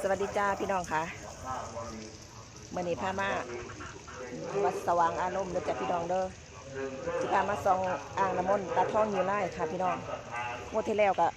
สวัสดีจ้าพี่น้องค่ะมื่อนี้พามาวัดสว่างอารมณ์เด้อจ้ะพี่น้องเด้อที่พามาส่องอ่างน้ำมนต์ตาท่องอยู่ไล่ค่ะพี่น้องงวดที่แล้วก็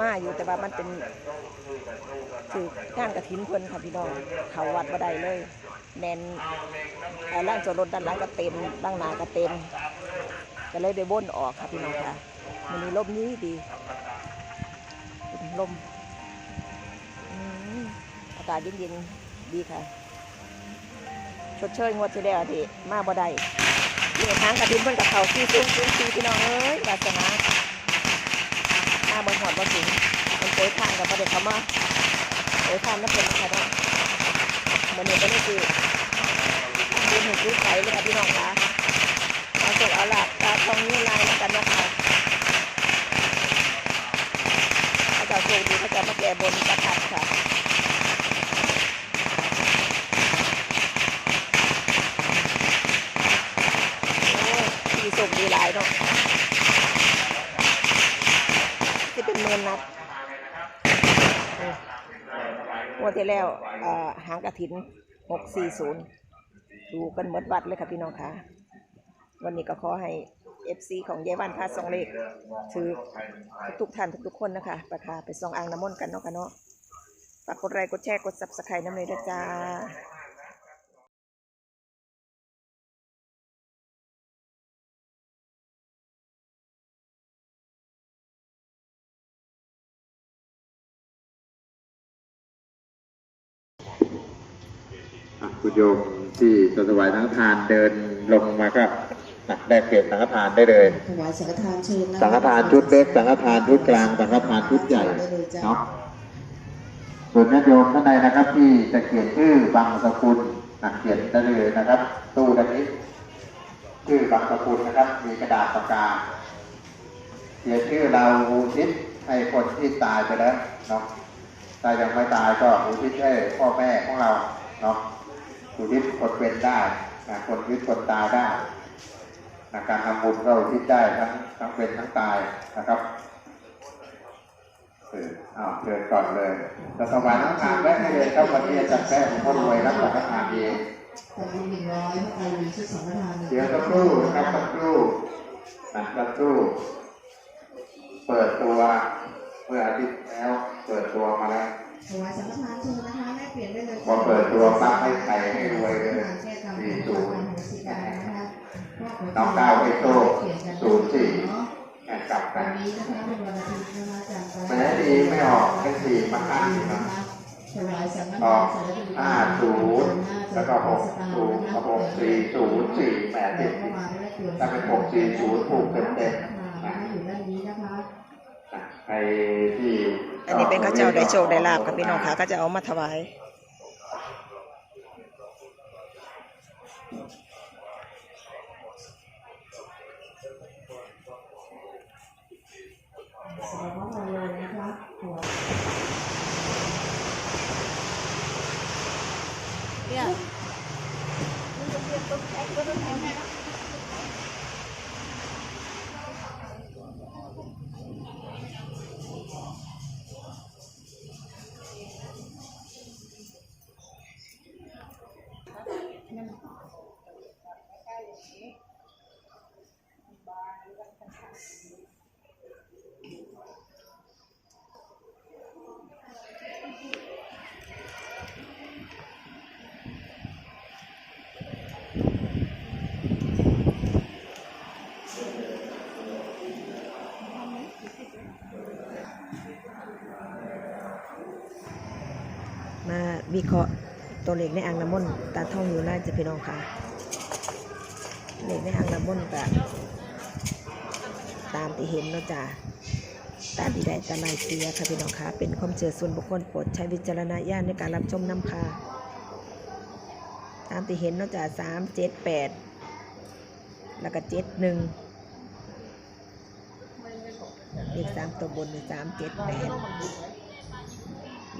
มาอยู่แต่ว่ามันเป็นคืองานกระถินเพิ่นค่ะพี่น้องเขาวัดบ่ได้เลย แน่นเอ่อล่างจอดรถด้านหลังก็เต็มด้านหน้าก็เต็มก็เลยได้บ่นออกค่ะพี่น้องค่ะมันนี้ลมนี้ดีลมากาศเย็นๆดีค่ะ ชดเชยงวดที่แล้วที่มาบ่ได้นี่ทางกระดิ่งเพิ่นกับเขาซีซุ้งซุ้งซีพี่น้องเอ้ยวาสนามาบิ่งหอดบ่ถึงมันโอยทางกับบ่ได้เข้ามาโอยทางนั่นเป็นค่ะเนาะมื้อนี้ก็เลยคือทำบุญให้ซื้อไก่เลยค่ะพี่น้องค่ะมาส่งเอาล่ะตาทองนิ้วลายกันนะคะเขาจะโชคดีเขาจะมาแก้บนประทัดค่ะ โอ้ยดีส่งดีหลายเนาะที่เป็นเมือนนัดอืม งวดที่แล้วหางกระถินหกสี่ศูนย์ดูกันหมดวัดเลยค่ะพี่น้องค่ะ วันนี้ก็ขอให้เอฟซีของยายวันพาสองเลขถือทุกท่านทุกๆคนนะคะประคาไปส่องอ่างน้ำมนต์กันเนาะกันเนาะฝากกดไลค์กดแชร์กดซับสไครต์น้ำเลยนะจ้า คุณโยมที่จะถวายสังฆทานเดินลงมาก็นะได้เปลี่ยนสังฆทานได้เลย ถวายสังฆทานเชิญนะสังฆทานชุดเล็กสังฆทานชุดกลางสังฆทานชุดใหญ่เนาะส่วนญาติโยมท่านใดนะครับ ที่จะเขียนชื่อบางสกุลนะเขียนได้เลยนะครับ ตู้ดังนี้ชื่อบางสกุลนะครับ มีกระดาษปากกาเขียนชื่อเราอุทิศให้คนที่ตายไปแล้วเนาะถ้ายังไม่ตายก็อุทิศให้พ่อแม่ของเราเนาะ อุทิศคนเป็นได้นะคนชีวิตคนตายได้นะการทำบุญก็อุทิศได้ทั้งทั้งเป็นทั้งตายนะครับเอออ้าวเชิญก่อนเลยจะถวายน้ำทานแวะให้เลยครับวันนี้อาจารย์แป้งพ่อรวยรับสังฆทานเองแต่มีหนึ่งร้อยพระไตรมีชุดสังฆทานหนึ่งเดี๋ยวสักครู่นะครับสักครู่นะสักครู่ เปิดตัวเมื่ออาทิตย์แล้ว เปิดตัวมาแล้ว ถวายสังฆทานเชิญนะคะแลกเปลี่ยนได้เลยพอเปิดตัวปั๊บให้ใครให้รวยเลยแก้กรรมสี่ขอศูงนย์โหสิกรรมนะคะน้องดาวให้โชคศูนย์สี่เนาะแอบกลับกัวันนนี้นะคะเป็นวันอาทิตย์นะคะอาจารย์แม้ดีไม่ออกเป็นสี่มาห้าสิบนะถวายสังฆอทาอนกสารพัดห้าศูนย์แล้วก็หกศูนย์กับหกสี่ศูนย์สี่แปดแต่เจ็ดเข้าสิบมาได้เปลี่ยนถ้าเป็นหกสี่ศูนย์ถูกเต็มเต็มนะอยู่ด้านนี้นะคะนะใครที่อั นนี้เป็นข้าเจ้าได้โชคได้ลาบกับพี่น้องค่ะก็จะเอามาถวายสำ หรับพระเราเลยนะคะถวายมาวิเคราะห์ ตัวเลขในอ่างน้ำมนต์ตาท่องอยู่น่าจะพี่น้องค่ะเลขในอ่างน้ำมนต์ก็ตามที่เห็นเนาะจ้ะตามที่ได้ตาลายเสียค่ะพี่น้องค่ะเป็นความเชื่อส่วนบุคคลโปรดใช้วิจารณญาณในการรับชมน้ำค่ะตามที่เห็นเนาะจ้ะสามเจ็ดแปดแล้วก็เจ็ดหนึ่งเลขสามตัวบนสามเจ็ดแปด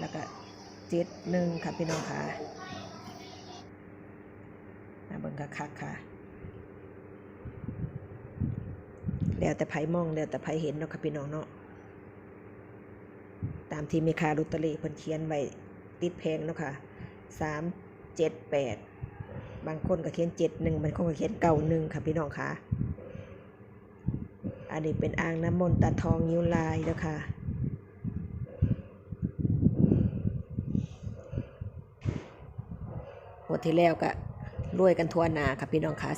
แล้วก็ เจ็ดหนึ่งค่ะพี่น้องค่ะมาเบิ่งคักคักค่ะ แล้วแต่ไผมองแล้วแต่ไผเห็นเนาะค่ะพี่น้องเนาะ ตามที่มีคาลอตเตอรี่เพิ่นเขียนไว้ติดแพงเนาะค่ะสามเจ็ดแปดบางคนก็เขียนเจ็ดหนึ่งบางคนก็เขียนเก้าหนึ่งค่ะพี่น้องค่ะ อันนี้เป็นอ่างน้ำมนต์ตาทองนิ้วลายแล้วค่ะ หมดที่แล้วก็รวยกันทั่วนาค่ะพี่น้องค่ะ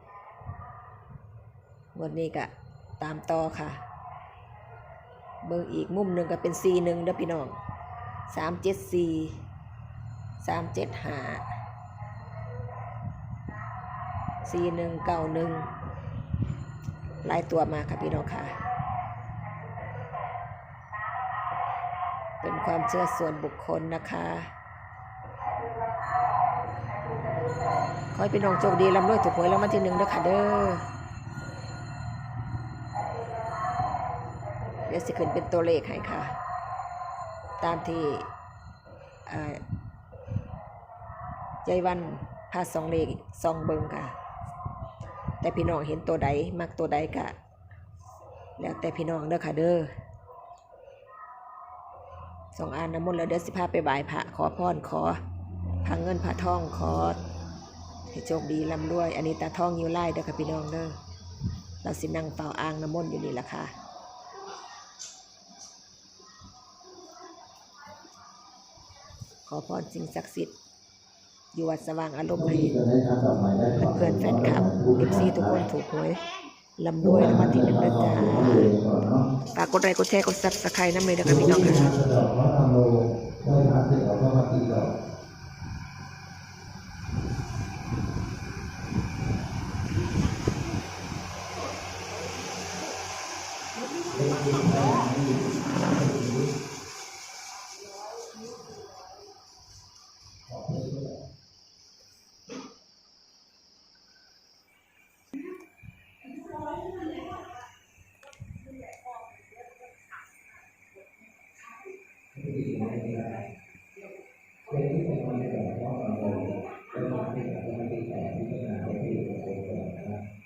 4004วันนี้ก็ตามต่อค่ะ เบิ่งอีกมุมหนึ่งก็เป็น 41เด้อพี่น้อง374 375 4191หลายตัวมาค่ะพี่น้องค่ะ เป็นความเชื่อส่วนบุคคลนะคะ ขอให้พี่น้องโชคดีร่ำรวยถูกหวยรางวัลที่หนึ่งเด้อค่ะเด้อเดี๋ยวสิขึ้นเป็นตัวเลขให้ค่ะ ตามที่อ่าใจวันพาสองเลขสองเบิงค่ะ แต่พี่น้องเห็นตัวใดมักตัวใดกะแล้วแต่พี่น้องเด้อค่ะเด้อสองอันน้ำมนต์แล้วเดี๋ยวสิพาไปบ่ายพระขอพรขอพาเงินพาทองขอ ให้โชคดีร่ำรวย อันนี้ตาทองยิ้วไล่เด้อค่ะพี่น้องเด้อเราสินั่งเฝ้าอ่างน้ำมนต์อยู่นี่แหละค่ะขอพรสิ่งศักดิ์สิทธิ์อยู่วัดสว่างอารมณ์ให้เพื่อนแฟนคลับเอฟซีทุกคนถูกหวยลำรวยรางวัลที่หนึ่งนะจ๊ะฝากกดไลค์กดแชร์กดซับสไครต์น้ำเลยนะคะพี่น้องค่ะ แล้วเพื่อนก็มองที่ช่อดอ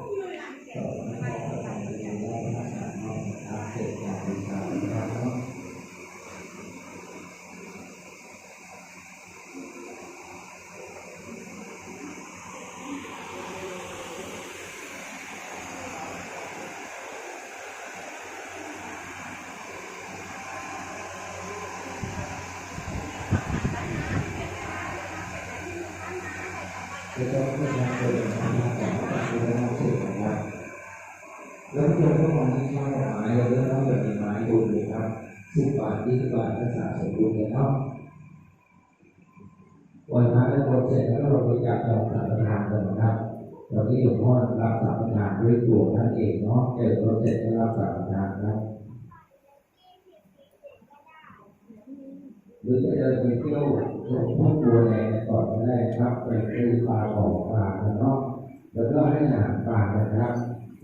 กไม้เราเริ่มต้นจากไม้ดูเลยครับสิบบาทยี่สิบบาทก็สะสมบุญเลยเนาะวันพระได้บวชเสร็จแล้วก็เราไปจับดอกสังฆทานกันนะครับตอนนี้หลวงพ่อรับสังฆทานด้วยตัวท่านเองเนาะเกิดบวชเสร็จก็รับสังฆทานครับหรือจะเดินไปเที่ยวชมทุ่งบัวแดงก่อนก็ได้ครับไปซื้อปลาของปลาเนาะแล้วก็ให้อาหารปลานะครับ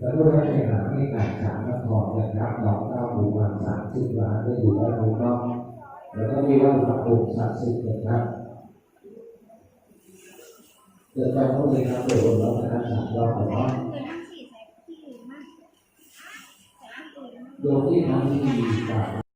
แล้วก็ได้หาให้การสามนครนะครับดองเก้าบูวันสามสิบล้านได้อยู่ด้านบนนอกแล้วก็มีวัดพระองค์ศักดิ์สิทธิ์นะครับเกิดไปเขาเลยครับโดยรวมแล้วนะครับสามรอบเนาะโดยที่ทำพิธีกว่า